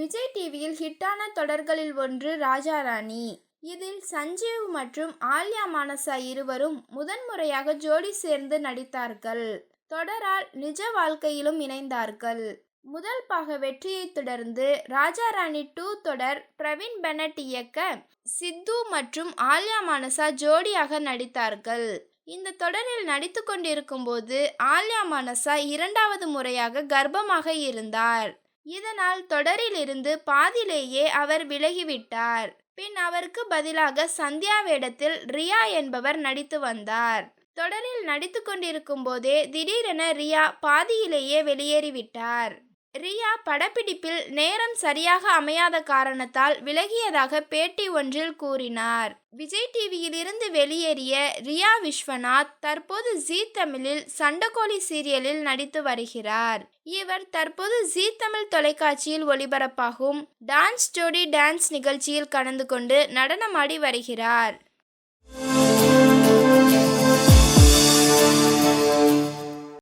விஜய் டிவியில் ஹிட்டான தொடர்களில் ஒன்று ராஜா ராணி. இதில் சஞ்சீவ் மற்றும் ஆல்யா மானசா இருவரும் முதன்முறையாக ஜோடி சேர்ந்து நடித்தார்கள். தொடரால் நிஜ வாழ்க்கையிலும் இணைந்தார்கள். முதல் பாக வெற்றியை தொடர்ந்து ராஜா ராணி டூ தொடர் பிரவீன் பெனட் இயக்க சித்து மற்றும் ஆல்யா மானசா ஜோடியாக நடித்தார்கள். இந்த தொடரில் நடித்து கொண்டிருக்கும் போது ஆல்யா மானசா இரண்டாவது முறையாக கர்ப்பமாக இருந்தார். இதனால் தொடரிலிருந்து பாதியிலேயே அவர் விலகிவிட்டார். பின் அவருக்கு பதிலாக சந்தியா வேடத்தில் ரியா என்பவர் நடித்து வந்தார். தொடரில் நடித்து கொண்டிருக்கும் போதே திடீரென ரியா பாதியிலேயே வெளியேறிவிட்டார். ரியா படப்பிடிப்பில் நேரம் சரியாக அமையாத காரணத்தால் விலகியதாக பேட்டி ஒன்றில் கூறினார். விஜய் டிவியில் இருந்து வெளியேறிய ரியா விஸ்வநாத் தற்போது ஜீ தமிழில் சண்டகோழி சீரியலில் நடித்து வருகிறார். இவர் தற்போது ஜீ தமிழ் தொலைக்காட்சியில் ஒளிபரப்பாகும் டான்ஸ் ஜோடி டான்ஸ் நிகழ்ச்சியில் கலந்து கொண்டு நடனமாடி வருகிறார்.